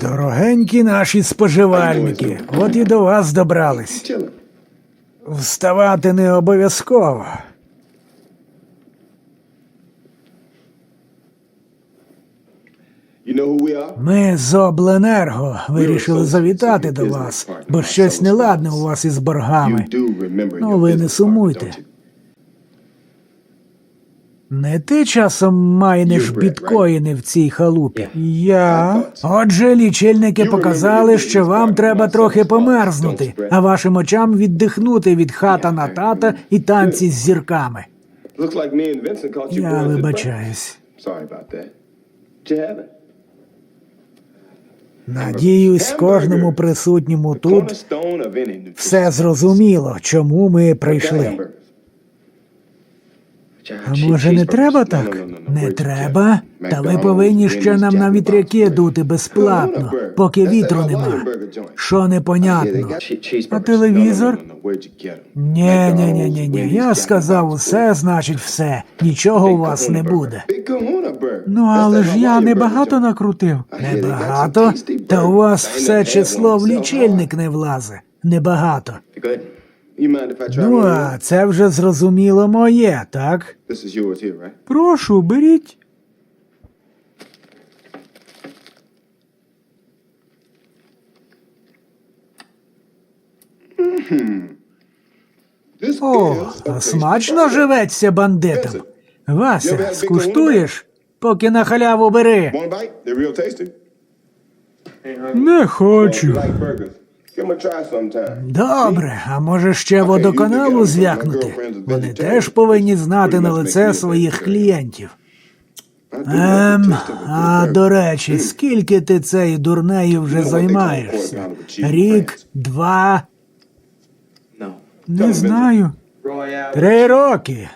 Дорогенькі наші споживальники, от і до вас добрались. Вставати не обов'язково. Ми з Обленерго вирішили завітати до вас, бо щось неладне у вас із боргами. Ну, ви не сумуйте. Не ти часом майниш біткоїни в цій халупі. Я. Отже, лічильники показали, що вам треба трохи померзнути, а вашим очам віддихнути від хата на тата і танці з зірками. Я вибачаюсь. Надіюсь, кожному присутньому тут все зрозуміло, чому ми прийшли. А може не треба так? Не треба. Та ви повинні ще нам на вітряки дути безплатно, поки вітру нема. Що непонятно? А телевізор? Ні, ні, ні, ні, ні. Я сказав усе, значить все. Нічого у вас не буде. Ну, але ж я небагато накрутив. Небагато? Та у вас все число в лічильник не влазе. Небагато. Ну, а це вже зрозуміло моє, так? This is yours here, right? Прошу, беріть. О, is а смачно живеться бандитам. Вася, скуштуєш? Поки на халяву бери. Не хочу. Добре, а може ще водоканалу звякнути? Вони теж повинні знати на лице своїх клієнтів. Ем, а до речі, скільки ти цією дурнею вже займаєшся? Рік, два, не знаю. Три роки.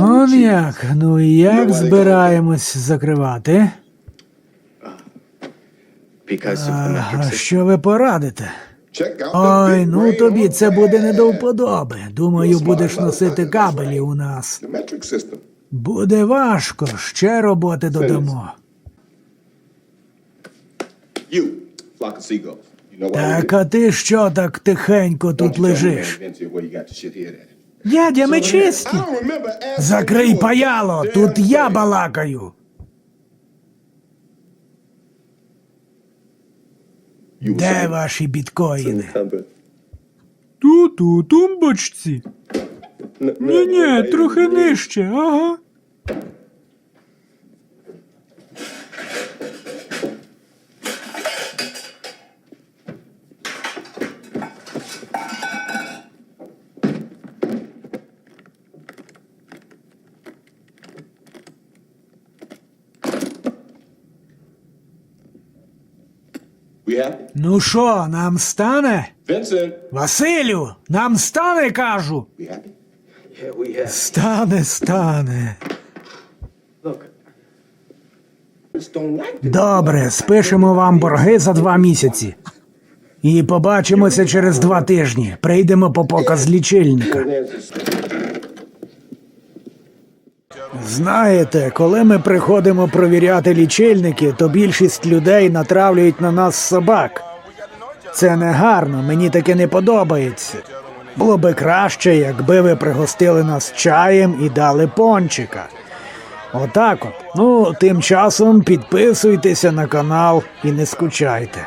Он як? Ну і як збираємось закривати? А що ви порадите? Ой, ну тобі це буде не до вподоби. Думаю, будеш носити кабелі у нас. Буде важко, ще роботи додамо. Так, а ти що так тихенько тут лежиш? Дядя, ми чисті. Закрий паяло, тут я балакаю. Де ваші біткоїни? Тут у тумбочці. Ні, ні, трохи нижче, ага. Ну що, нам стане? Василю, нам стане, кажу. Стане, стане. Добре, спишемо вам борги за два місяці. І побачимося через два тижні. Прийдемо по показ лічильника. Знаєте, коли ми приходимо провіряти лічильники, то більшість людей натравлюють на нас собак. Це не гарно, мені таке не подобається. Було би краще, якби ви пригостили нас чаєм і дали пончика. Отак от. Ну, тим часом підписуйтеся на канал і не скучайте.